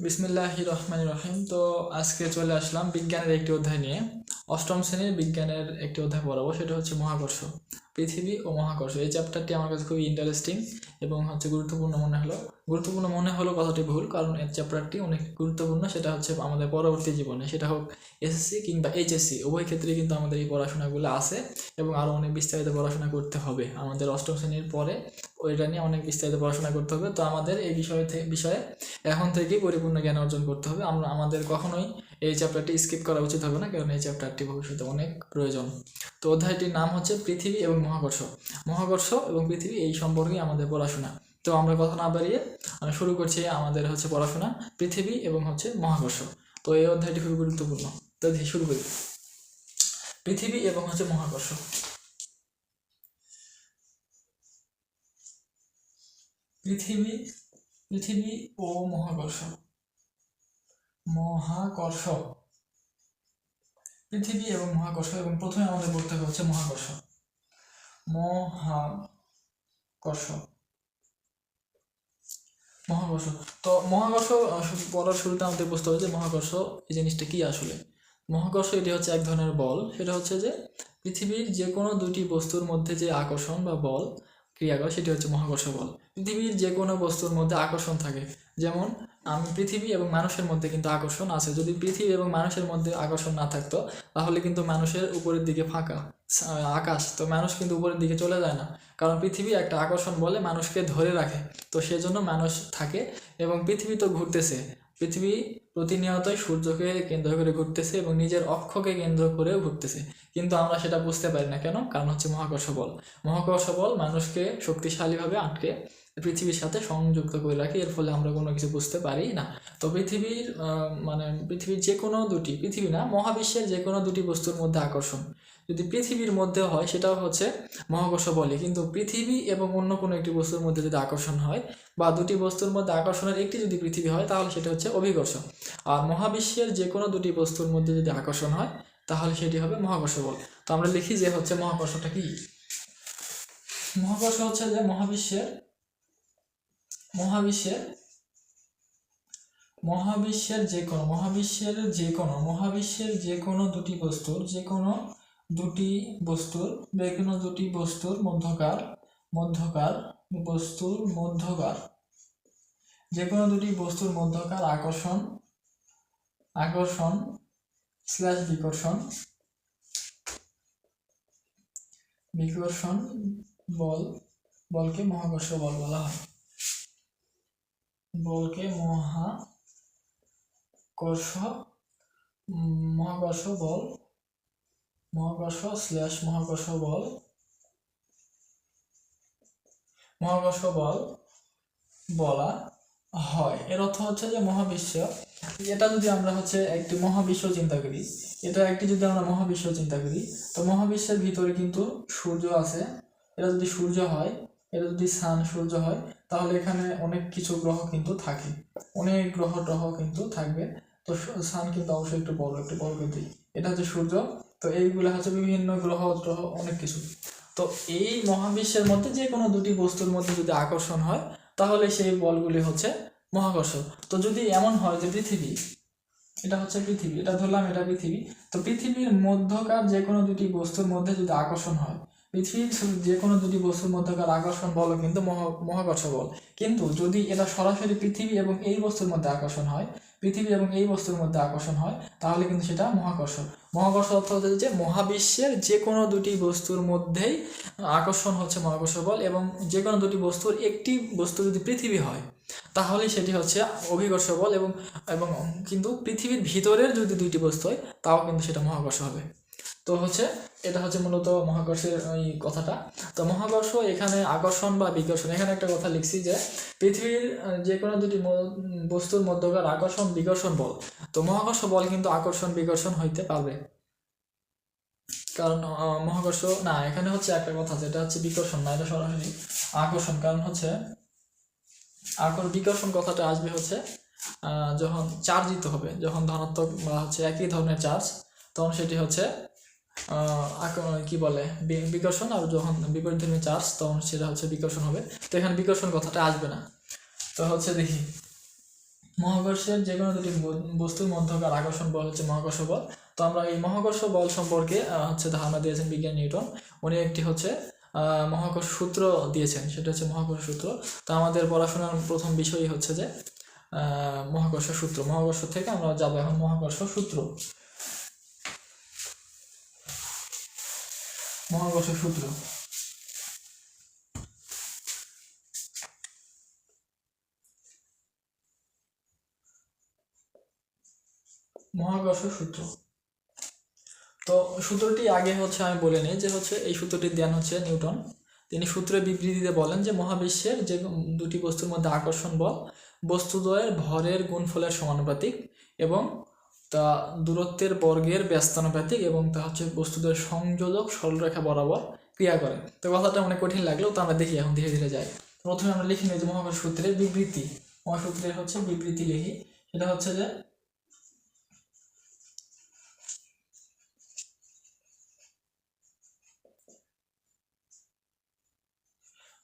বিসমিল্লাহ রহমান রহিম। তো আজকে চলে আসলাম বিজ্ঞানের একটি অধ্যায় নিয়ে। অষ্টম শ্রেণির বিজ্ঞানের একটি অধ্যায় পড়াবো, সেটা হচ্ছে মহাকর্ষ, পৃথিবী ও মহাকর্ষ। এই চ্যাপ্টারটি আমার কাছে খুবই ইন্টারেস্টিং এবং হচ্ছে গুরুত্বপূর্ণ মনে হলো। গুরুত্বপূর্ণ মনে হলো কথাটি ভুল, কারণ এই চ্যাপ্টারটি অনেক গুরুত্বপূর্ণ, সেটা হচ্ছে আমাদের পরবর্তী জীবনে। সেটা হোক এসএসসি কিংবা এইচএসসি উভয় ক্ষেত্রে কিন্তু আমাদের এই পড়াশোনাগুলো আছে এবং আরও অনেক বিস্তারিত পড়াশোনা করতে হবে। আমাদের অষ্টম শ্রেণির পরে ওইটা নিয়ে অনেক বিস্তারিত পড়াশোনা করতে হবে। তো আমাদের এই বিষয় বিষয়ে এখন থেকেই পরিপূর্ণ জ্ঞান অর্জন করতে হবে। আমরা, আমাদের কখনোই এই চ্যাপ্টারটি স্কিপ করা উচিত হবে না, কারণ এই চ্যাপ্টারটি ভবিষ্যতে অনেক প্রয়োজন। তো অধ্যায়টির নাম হচ্ছে পৃথিবী এবং মহাকর্ষ। মহাকর্ষ এবং পৃথিবী, এই সম্পর্কে আমাদের পড়াশোনা। তো আমরা কথা না বাড়িয়ে শুরু করছি আমাদের হচ্ছে পড়াশোনা, পৃথিবী এবং হচ্ছে মহাকর্ষ। তো এই অধ্যায়টি খুবই গুরুত্বপূর্ণ। তো শুরু করি। পৃথিবী এবং হচ্ছে মহাকর্ষ। পৃথিবী পৃথিবী ও মহাকর্ষ। মহাকর্ষ। পৃথিবী এবং মহাকর্ষ, এবং প্রথমে আমাদের পড়তে হবে হচ্ছে মহাকর্ষ। মহাকর্ষ। মহাকর্ষ। তো মহাকর্ষ পড়ার শুরুতে আমাদের বুঝতে হবে যে মহাকর্ষ এই জিনিসটা কি আসলে? মহাকর্ষ এটি হচ্ছে এক ধরনের বল। সেটা হচ্ছে যে পৃথিবীর যে কোনো দুটি বস্তুর মধ্যে যে আকর্ষণ বা বল ক্রিয়া করে সেটি হচ্ছে মহাকর্ষ বল। পৃথিবীর যে কোনো বস্তুর মধ্যে আকর্ষণ থাকে। যেমন, আমি পৃথিবী এবং মানুষের মধ্যে কিন্তু আকর্ষণ আছে। যদি পৃথিবী এবং মানুষের মধ্যে আকর্ষণ না থাকতো, তাহলে কিন্তু মানুষের উপরের দিকে ফাঁকা আকাশ। তো মানুষ কিন্তু উপরের দিকে চলে যায় না। কারণ পৃথিবী একটা আকর্ষণ বলে মানুষকে ধরে রাখে। তো সেজন্য মানুষ থাকে এবং পৃথিবী তো ঘুরতেছে। পৃথিবী প্রতিনিয়তই সূর্যকে কেন্দ্র করে ঘুরতেছে এবং নিজের অক্ষকে কেন্দ্র করেও ঘুরতেছে। কিন্তু আমরা সেটা বুঝতে পারি না কেন? কারণ হচ্ছে মহাকর্ষ বল। মহাকর্ষ বল মানুষকে শক্তিশালীভাবে আটকে পৃথিবীর সাথে সংযুক্ত করে রাখে। এর ফলে আমরা কোনো কিছু বুঝতে পারি না। তো পৃথিবীর মানে পৃথিবীর যে কোনো দুটি, পৃথিবী না, মহাবিশ্বের যে কোনো দুটি বস্তুর মধ্যে আকর্ষণ। যদি পৃথিবীর মধ্যে হয়, সেটাও হচ্ছে মহাকর্ষ বলে কিন্তু পৃথিবী এবং অন্য কোনো একটি বস্তুর মধ্যে যদি আকর্ষণ হয় বা দুটি বস্তুর মধ্যে আকর্ষণের একটি যদি পৃথিবী হয়, তাহলে সেটা হচ্ছে অভিকর্ষ। আর মহাবিশ্বের যে কোনো দুটি বস্তুর মধ্যে যদি আকর্ষণ হয়, তাহলে সেটি হবে মহাকর্ষ বল। তো আমরা লিখি যে হচ্ছে মহাকর্ষটা কি? মহাকর্ষ হচ্ছে যে মহাবিশ্বের মহাবিশ্বের মহাবিশ্বের যে কোনো, মহাবিশ্বের যে কোনো, মহাবিশ্বের যে কোনো দুটি বস্তুর যে কোনো দুটি বস্তুর যে কোনো দুটি বস্তুর মধ্যকার মধ্যকার বস্তুর মধ্যকার। যে কোনো দুটি বস্তুর মধ্যকার আকর্ষণ আকর্ষণ স্ল্যাশ বিকর্ষণ বিকর্ষণ বল, বলকে মহাকর্ষ বল বলা হয়। বলকে মহাকর্ষ মহাকর্ষ বল মহাকর্ষ স্ল্যাশ মহাকর্ষ বল। মহাকর্ষ বল বলা হয়। এর অর্থ হচ্ছে যে মহাবিশ্ব। এটা যদি আমরা হচ্ছে একটি মহাবিশ্ব চিন্তা করি, এটা একটি যদি আমরা মহাবিশ্ব চিন্তা করি, তো মহাবিশ্বের ভিতরে কিন্তু সূর্য আছে। এটা যদি সূর্য হয়, এটা যদি সান সূর্য হয়, তাহলে এখানে অনেক কিছু গ্রহ কিন্তু থাকে। অনেক গ্রহ টহ কিন্তু থাকবে। তো সান কিন্তু অবশ্যই একটু বড় একটু বড় কিন্তু। এটা হচ্ছে সূর্য। তো এইগুলো হচ্ছে বিভিন্ন গ্রহ গ্রহ, অনেক কিছু। তো এই মহাবিশ্বের মধ্যে যে কোনো দুটি বস্তুর মধ্যে যদি আকর্ষণ হয়, তাহলে সেই বলগুলি হচ্ছে মহাকর্ষ। তো যদি এমন হয় যে পৃথিবী, এটা হচ্ছে পৃথিবী, এটা ধরলাম এটা পৃথিবী, তো পৃথিবীর মধ্যকার যে কোনো দুটি বস্তুর মধ্যে যদি আকর্ষণ হয়, পৃথিবীর যে কোনো দুটি বস্তুর মধ্যকার আকর্ষণ বল কিন্তু মহা- মহাকর্ষ বল। কিন্তু যদি এটা সরাসরি পৃথিবী এবং এই বস্তুর মধ্যে আকর্ষণ হয় পৃথিবী এবং এই বস্তুর মধ্যে আকর্ষণ হয়, তাহলে কিন্তু সেটা মহাকর্ষ। মহাকর্ষ অর্থ হচ্ছে যে মহাবিশ্বের যে কোনো দুটি বস্তুর মধ্যেই আকর্ষণ হচ্ছে মহাকর্ষ বল এবং যে কোনো দুটি বস্তুর একটি বস্তু যদি পৃথিবী হয়, তাহলে সেটি হচ্ছে অভিকর্ষ বল এবং এবং কিন্তু পৃথিবীর ভিতরের যদি দুইটি বস্তু হয়, তাও কিন্তু সেটা মহাকর্ষ হবে। তো হচ্ছে এটা হচ্ছে মূলত মহাকর্ষের ওই কথাটা। তো মহাকর্ষ এখানে আকর্ষণ বা বিকর্ষণ, এখানে একটা কথা লিখছি যে পৃথিবীর যে কোনো দুটি বস্তুর মধ্যকার আকর্ষণ, বিকর্ষণ বল। তো মহাকর্ষ বল কিন্তু আকর্ষণ, বিকর্ষণ হইতে পারবে। কারণ মহাকর্ষ, না, এখানে হচ্ছে একটা কথা যেটা হচ্ছে বিকর্ষণ, না, এটা সরাসরি আকর্ষণ। কারণ হচ্ছে আকর, বিকর্ষণ কথাটা আসবে হচ্ছে যখন চার্জিত হবে, যখন ধনাত্মক বা হচ্ছে একই ধরনের চার্জ, তখন সেটি হচ্ছে কি বলে? বিকর্ষণ আর যখন বিপরীত ধর্মী চার্জ, তখন সেটা হচ্ছে বিকর্ষণ হবে। তো এখানে বিকর্ষণ কথাটা আসবে না। তো হচ্ছে দেখি, মহাকর্ষের যে কোনো দুটি বস্তুর মধ্যকার আকর্ষণ বল হচ্ছে মহাকর্ষ বল। তো আমরা এই মহাকর্ষ বল সম্পর্কে হচ্ছে ধারণা দিয়েছেন বিজ্ঞান নিউটন। উনি একটি হচ্ছে মহাকর্ষ সূত্র দিয়েছেন। সেটা হচ্ছে মহাকর্ষ সূত্র। তো আমাদের পড়াশোনার প্রথম বিষয়ই হচ্ছে যে মহাকর্ষ সূত্র। মহাকর্ষ থেকে আমরা যাব এখন মহাকর্ষ সূত্র। মহাকর্ষ সূত্র মহাকর্ষ সূত্র তো সূত্রটি আগে হচ্ছে আমি বলে নিই যে হচ্ছে এই সূত্রটির জ্ঞান হচ্ছে নিউটন। তিনি সূত্রের বিবৃতিতে বলেন যে মহাবিশ্বের যে দুটি বস্তুর মধ্যে আকর্ষণ বল বস্তুদ্বয়ের ভরের গুণফলের সমানুপাতিক এবং তা দূরত্বের বর্গের ব্যস্তানুপাতিক এবং তা হচ্ছে বস্তুদের সংযোজক সরলরেখা বরাবর ক্রিয়া করে। তো কথাটা অনেক কঠিন লাগলেও তো আমরা দেখি এখন ধীরে ধীরে যাই। প্রথমে আমরা লিখি নিই যে মহাকর্ষ সূত্রের বিবৃতি। মহাসূত্রের হচ্ছে বিবৃতি লিখি। সেটা হচ্ছে যে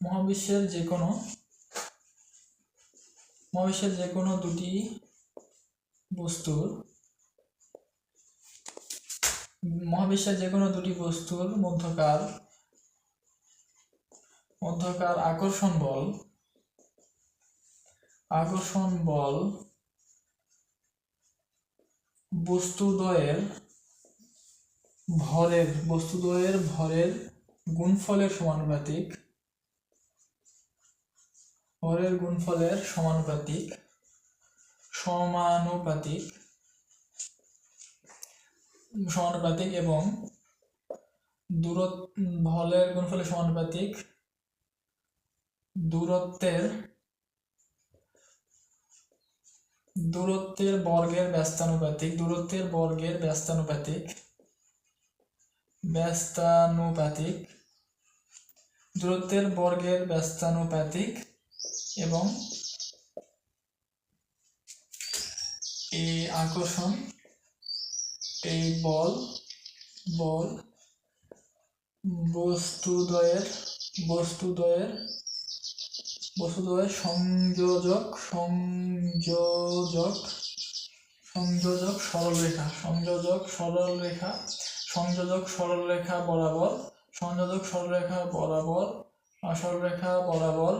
মহাবিশ্বের যে কোনো মহাবিশ্বের যে কোনো দুটি বস্তুর মহাবিশ্বের যে কোনো দুটি বস্তুর মধ্যকার মধ্যকার আকর্ষণ বল। আকর্ষণ বল বস্তুদ্বয়ের ভরের বস্তুদ্বয়ের ভরের গুণফলের সমানুপাতিক। ভরের গুণফলের সমানুপাতিক। সমানুপাতিক। সমানুপাতিক এবং দূরত্ব ভরের গুণফলের সমানুপাতিক দূরত্বের দূরত্বের বর্গের ব্যস্তানুপাতিক, দূরত্বের বর্গের ব্যস্তানুপাতিক ব্যস্তানুপাতিক, দূরত্বের বর্গের ব্যস্তানুপাতিক এবং এই আকর্ষণ এই বল বল, বস্তুদ্বয়ের বস্তুদ্বয়ের বস্তুদ্বয়ের সংযোজক সংযোজক সংযোজক সরলরেখা সংযোজক সরলরেখা সংযোজক সরলরেখা বরাবর, সংযোজক সরলরেখা বরাবর সরলরেখা বরাবর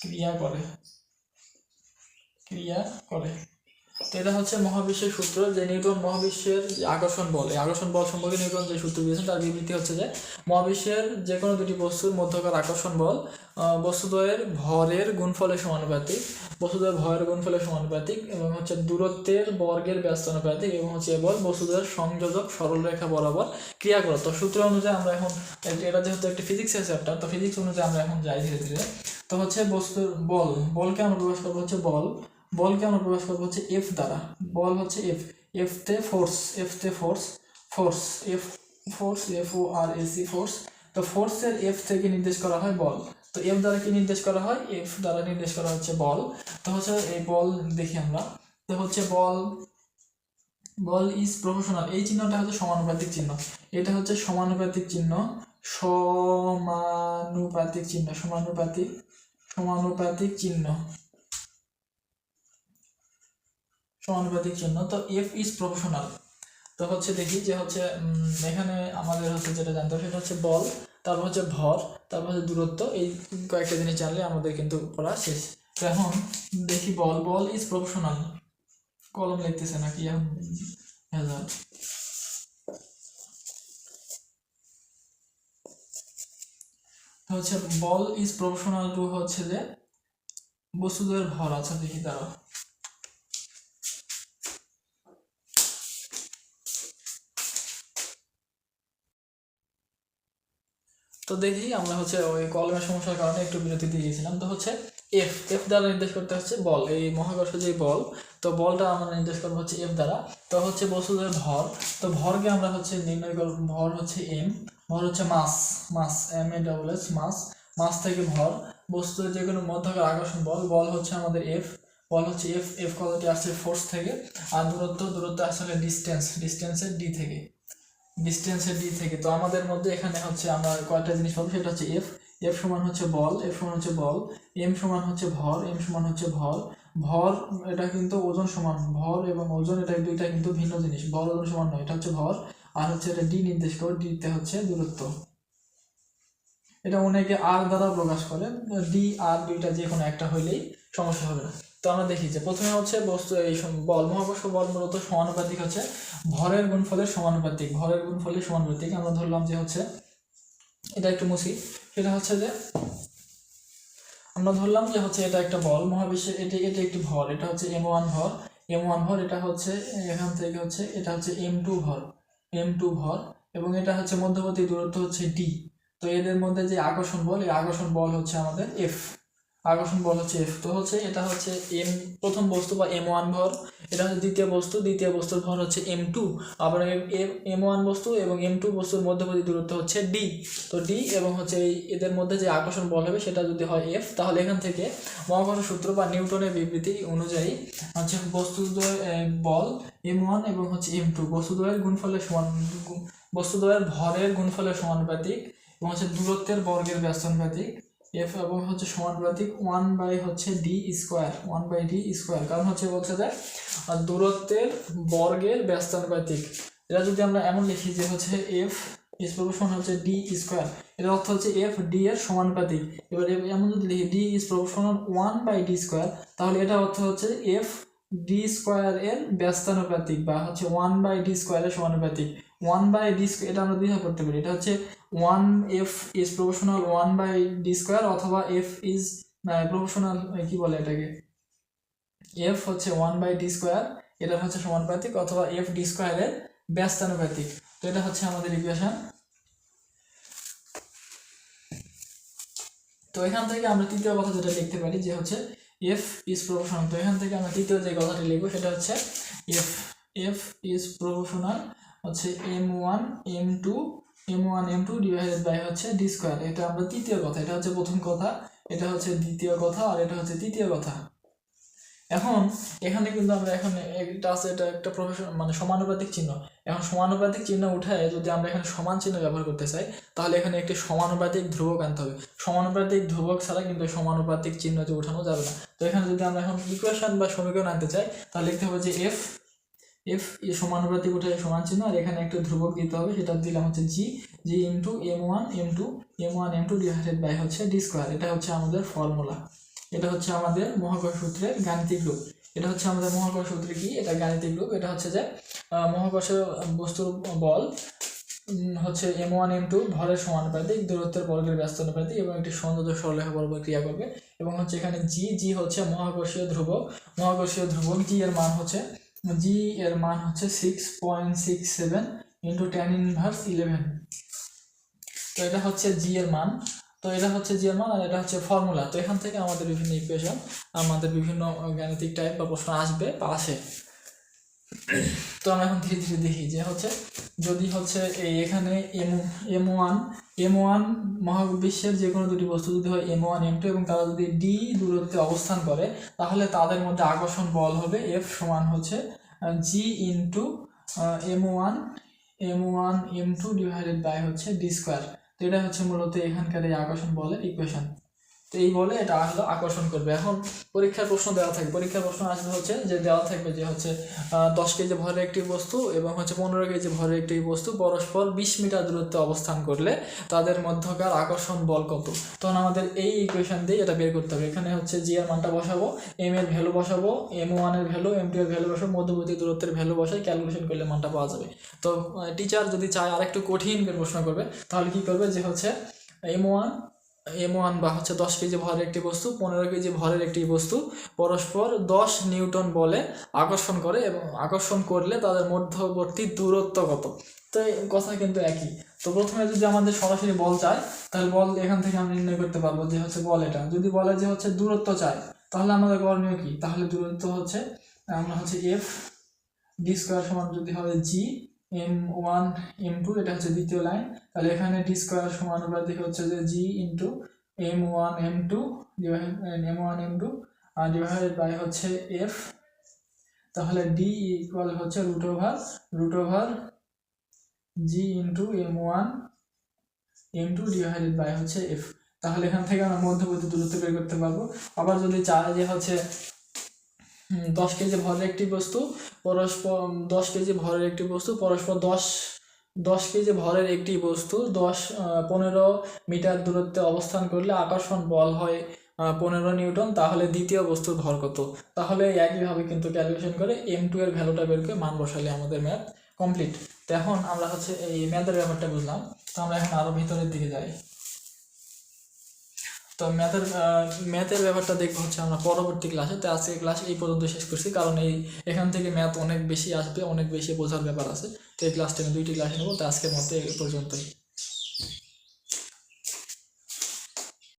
ক্রিয়া করে ক্রিয়া করে। এটা হচ্ছে মহাবিশ্বের সূত্র যে নিউটন মহাবিশ্বের আকর্ষণ বল। এই আকর্ষণ বল সম্পর্কে নিউটন যে সূত্র দিয়েছেন তার বিবৃতি হচ্ছে যে মহাবিশ্বের যে কোনো দুটি বস্তুর মধ্যকার আকর্ষণ বল বস্তুদ্বয়ের ভরের গুণফলের সমানুপাতিক, বস্তুদ্বয়ের ভরের গুণফলের সমানুপাতিক এবং হচ্ছে দূরত্বের বর্গের ব্যস্তানুপাতিক এবং হচ্ছে বল বস্তুদ্বয়ের সংযোজক সরলরেখা বরাবর ক্রিয়া করে তো সূত্র অনুযায়ী আমরা এখন, এটা- এটা যেহেতু একটি ফিজিক্সের চ্যাপ্টার তো ফিজিক্স অনুযায়ী আমরা এখন যাই ধীরে ধীরে। তো হচ্ছে বস্তুর বল, বলকে আমরা প্রকাশ করব হচ্ছে বল। বলকে আমরা প্রকাশ করব হচ্ছে এফ দ্বারা। বল হচ্ছে এফ এফ তে ফোর্স এফ তে force force F force F O R C E force তো ফোর্সের এফ থেকে নির্দেশ করা হয় বল। তো এফ দ্বারা কি নির্দেশ করা হয়? এফ দ্বারা নির্দেশ করা হচ্ছে বল। তো হচ্ছে এই বল দেখি আমরা। তো হচ্ছে বল বল ইজ প্রফেশনাল এই চিহ্নটা হচ্ছে সমানুপাতিক চিহ্ন। এটা হচ্ছে সমানুপাতিক চিহ্ন। সমানুপাতিক চিহ্ন, সমানুপাতিক সমানুপাতিক চিহ্ন। সমানুপাতিক চিহ্ন। তো এফ ইজ প্রফেশনাল তো হচ্ছে দেখি যে হচ্ছে এখানে আমাদের হচ্ছে যেটা জানতে হবে সেটা হচ্ছে বল, তারপর হচ্ছে ভর, তারপর হচ্ছে দূরত্ব, এই কয়েকটা জিনিস জানলে আমাদের কিন্তু পড়া শেষ। তো এখন দেখি বল বল ইজ প্রফেশনাল কলম লিখতেছে নাকি তো হচ্ছে বল ইজ প্রফেশনাল টু হচ্ছে যে বস্তুদের ভর আছে, দেখি তারা তো দেখি আমরা হচ্ছে ওই কলমের সমস্যার কারণে একটু বিরতি দিয়ে গেছিলাম। তো হচ্ছে এফ এফ দ্বারা নির্দেশ করতে হচ্ছে বল। এই মহাকর্ষ যে বল, তো বলটা আমরা নির্দেশ করব হচ্ছে এফ দ্বারা। তো হচ্ছে বস্তুদের ভর, তো ভরকে আমরা হচ্ছে নির্ণয় করব ভর হচ্ছে এম ভর হচ্ছে mass mass M A double S mass. Mass থেকে ভর, বস্তুর যে কোনো মধ্যকার আকর্ষণ বল বল হচ্ছে আমাদের এফ বল হচ্ছে এফ এফ কথাটি আসছে ফোর্স থেকে, আর দূরত্ব দূরত্ব আসলে ডিস্টেন্স ডিস্টেন্সের ডি থেকে। ডিস্টেন্সের ডি থেকে। তো আমাদের মধ্যে এখানে হচ্ছে আমরা কয়টা জিনিস পাবো, সেটা হচ্ছে এফ এফ সমান হচ্ছে বল এফ সমান হচ্ছে বল এম সমান হচ্ছে ভর এম সমান হচ্ছে ভর। ভর, এটা কিন্তু ওজন সমান, ভর এবং ওজন এটা দুইটা কিন্তু ভিন্ন জিনিস। ভর, ওজন সমান নয়, এটা হচ্ছে ভর। আর হচ্ছে এটা ডি নির্দেশ করে ডিতে হচ্ছে দূরত্ব। এটা অনেকে আর দ্বারা প্রকাশ করে ডি আর দুইটা যে কোনো একটা হইলেই সমস্যা হবে না। তো আমরা দেখি যে প্রথমে হচ্ছে বস্তু এই বল, মহাকর্ষ বল মূলত সমানুপাতিক হচ্ছে। ভরের গুণফলের সমানুপাতিক, ভরের গুণফলের সমানুপাতিক। আমরা ধরলাম যে হচ্ছে, এটা একটু মুছি। সেটা হচ্ছে যে, আমরা ধরলাম যে হচ্ছে এটা একটা বল, মহাবিশ্বে এটি এটি একটি ভর, এটা হচ্ছে এম ওয়ান ভর। এম ওয়ান ভর, এটা হচ্ছে এখান থেকে হচ্ছে, এটা হচ্ছে এম টু ভর। এম টু ভর, এবং এটা হচ্ছে মধ্যবর্তী দূরত্ব হচ্ছে ডি। তো এদের মধ্যে যে আকর্ষণ বল, এই আকর্ষণ বল হচ্ছে আমাদের এফ। আকর্ষণ বল হচ্ছে এফ তো হচ্ছে এটা হচ্ছে এম প্রথম বস্তু বা এম ওয়ান ভর। এটা হচ্ছে দ্বিতীয় বস্তু। দ্বিতীয় বস্তুর ভর হচ্ছে এম টু আবার এম ওয়ান বস্তু এবং এম টু বস্তুর মধ্যবর্তী দূরত্ব হচ্ছে ডি তো ডি এবং হচ্ছে এই এদের মধ্যে যে আকর্ষণ বল হবে, সেটা যদি হয় এফ তাহলে এখান থেকে মহাকর্ষ সূত্র বা নিউটনের বিবৃতি অনুযায়ী হচ্ছে বস্তুদ্বয় বল এম ওয়ান এবং হচ্ছে এম টু বস্তুদ্বয়ের গুণফলের সমান, বস্তুদ্বয়ের ভরের গুণফলের সমানুপাতিক এবং হচ্ছে দূরত্বের বর্গের ব্যস্তানুপাতিক এফ এবং হচ্ছে সমানুপাতিক ওয়ান বাই হচ্ছে D square one by D square কারণ হচ্ছে বলছে যে দূরত্বের বর্গের ব্যস্তানুপাতিক। এটা যদি আমরা এমন লিখি যে হচ্ছে এফ ইস প্রপোর্শন হচ্ছে ডি স্কোয়ার এর অর্থ হচ্ছে এফ ডি এর সমানুপাতিক। এবার এমন যদি লিখি D is proportional one by D square তাহলে এটা অর্থ হচ্ছে এফ ডি স্কোয়ার এর ব্যস্তানুপাতিক বা হচ্ছে ওয়ান বাই ডি স্কোয়ারের সমানুপাতিক। ওয়ান বাই ডি এটা আমরা দুইভাবে করতে পারি। এটা হচ্ছে one F is proportional one by D square অথবা এফ ইজ প্রপোর্শনাল কি বলে এটাকে? এফ হচ্ছে ওয়ান বাই ডি স্কোয়ার এটা হচ্ছে সমানুপাতিক অথবা এফ ডি স্কোয়ারের ব্যস্তানুপাতিক। তো এটা হচ্ছে আমাদের ইকুয়েশন তো এখান থেকে আমরা তৃতীয় কথা যেটা লিখতে পারি যে হচ্ছে এফ ইজ প্রপোর্শনাল তো এখান থেকে আমরা তৃতীয় যে কথাটি লিখব সেটা হচ্ছে এফ এফ ইজ প্রপোর্শনাল হচ্ছে M one M two M one M two divided by হচ্ছে ডি স্কোয়ার এটা আমরা তৃতীয় কথা, এটা হচ্ছে প্রথম কথা, এটা হচ্ছে দ্বিতীয় কথা, আর এটা হচ্ছে তৃতীয় কথা। এখন, এখানে কিন্তু আমরা এখন একটা আছে, এটা একটা প্রফেশন মানে সমানুপাতিক চিহ্ন। এখন সমানুপাতিক চিহ্ন উঠায় যদি আমরা এখানে সমান চিহ্ন ব্যবহার করতে চাই, তাহলে এখানে একটি সমানুপাতিক ধ্রুবক আনতে হবে। সমানুপাতিক ধ্রুবক ছাড়া কিন্তু সমানুপাতিক চিহ্ন চিহ্নটি উঠানো যাবে না। তো এখানে যদি আমরা এখন ইকুয়েশন বা সমীকরণ আনতে চাই, তাহলে লিখতে হবে যে এফ এফ এ সমানুপাতিক উঠে সমান চিহ্ন, আর এখানে একটা ধ্রুবক দিতে হবে, সেটা দিলাম হচ্ছে G G into M one M two M one M two divided by হচ্ছে ডি স্কোয়ার এটা হচ্ছে আমাদের ফর্মুলা এটা হচ্ছে আমাদের মহাকর্ষ সূত্রের গাণিতিক রূপ, এটা হচ্ছে আমাদের মহাকর্ষ সূত্রে কি, এটা গাণিতিক রূপ, এটা হচ্ছে যে মহাকর্ষ বস্তুর বল হচ্ছে এম ওয়ান এম টু ভরের সমানুপাতিক, দূরত্বের বর্গের ব্যস্ত অনুপাতিক এবং একটি সংযোজ সরলরেখা বরাবর ক্রিয়া করবে এবং হচ্ছে এখানে জি জি হচ্ছে মহাকর্ষীয় ধ্রুবক মহাকর্ষীয় ধ্রুবক জি এর মান হচ্ছে জি এর মান হচ্ছে six point six seven into ten inverse eleven তো এটা হচ্ছে জি এর মান। তো এটা হচ্ছে জি এর মান আর এটা হচ্ছে ফর্মুলা তো এখান থেকে আমাদের বিভিন্ন ইকুয়েশন আমাদের বিভিন্ন গাণিতিক টাইপ বা প্রশ্ন আসবে বা আসে। তো আমরা এখন ধীরে ধীরে দেখি যে হচ্ছে, যদি হচ্ছে এই এখানে M M one M one মহাবিশ্বের যে কোনো দুটি বস্তু যদি হয় এম ওয়ান এম টু এবং তারা যদি ডি দূরত্বে অবস্থান করে, তাহলে তাদের মধ্যে আকর্ষণ বল হবে এফ সমান হচ্ছে G into M one M one M two divided by হচ্ছে ডি স্কোয়ার তো এটা হচ্ছে মূলত এখানকার এই আকর্ষণ বলের ইকুয়েশন তো এই বলে এটা হলো আকর্ষণ করবে। এখন পরীক্ষার প্রশ্ন দেওয়া থাকবে। পরীক্ষার প্রশ্ন আসবে হচ্ছে যে দেওয়া থাকবে যে হচ্ছে দশ কেজি ভরের একটি বস্তু এবং হচ্ছে পনেরো কেজি ভরের একটি বস্তু পরস্পর বিশ মিটার দূরত্বে অবস্থান করলে তাদের মধ্যকার আকর্ষণ বল কত? তখন আমাদের এই ইকুয়েশন দিয়ে এটা বের করতে হবে। এখানে হচ্ছে জি এর মানটা বসাবো এম এর ভ্যালু বসাবো এম ওয়ানের ভ্যালু এম টু এর ভ্যালু বসাবো, মধ্যবর্তী দূরত্বের ভ্যালু বসাই ক্যালকুলেশন করলে মানটা পাওয়া যাবে। তো টিচার যদি চায় আরেকটু কঠিন প্রশ্ন করবে, তাহলে কি করবে যে হচ্ছে এম ওয়ান এম ওয়ান বা হচ্ছে দশ কেজি ভরের একটি বস্তু, পনেরো কেজি ভরের একটি বস্তু, পরস্পর দশ নিউটন বলে আকর্ষণ করে এবং আকর্ষণ করলে তাদের মধ্যবর্তী দূরত্ব কত? তো কথা কিন্তু একই। তো প্রথমে যদি আমাদের সরাসরি বল চায় তাহলে বল এখান থেকে আমরা নির্ণয় করতে পারব যে হচ্ছে বল এটা। যদি বলে যে হচ্ছে দূরত্ব চায় তাহলে আমাদের করণীয় কি? তাহলে দূরত্ব হচ্ছে, আমরা হচ্ছে এফ ডি স্কোয়ার সমান যদি হবে G M one M two এটা হচ্ছে দ্বিতীয় লাইন তাহলে এখানে ডি স্কোয়ার সমানুপাতিক হচ্ছে যে G into M one M two M one M two R divided by হচ্ছে এফ তাহলে ডি ইকুয়াল হচ্ছে root over root over G into M one M two divided by হচ্ছে F তাহলে এখান থেকে আমরা মধ্যবর্তী দূরত্ব বের করতে পারব। আবার যদি চাই যে হচ্ছে দশ কেজি ভরের একটি বস্তু, পরস্পর দশ কেজি ভরের একটি বস্তু, পরস্পর দশ দশ কেজি ভরের একটি বস্তু, দশ পনেরো মিটার দূরত্বে অবস্থান করলে আকর্ষণ বল হয় পনেরো নিউটন, তাহলে দ্বিতীয় বস্তুর ভর কত? তাহলে একইভাবে কিন্তু ক্যালকুলেশন করে এম টু এর ভ্যালুটা বের করে মান বসালে আমাদের ম্যাথ কমপ্লিট তো এখন আমরা হচ্ছে এই ম্যাথের ব্যাপারটা বুঝলাম। তো আমরা এখন আরও ভিতরের দিকে যাই। তো ম্যাথের ম্যাথের ব্যাপারটা দেখব হচ্ছে আমরা পরবর্তী ক্লাসে তো আজকে ক্লাস এই পর্যন্ত শেষ করছি, কারণ এই এখান থেকে ম্যাথ অনেক বেশি আসবে, অনেক বেশি বোঝার ব্যাপার আছে। তো এই ক্লাসটা আমি দুইটি ক্লাস নেব, তো আজকের মতো এই পর্যন্তই।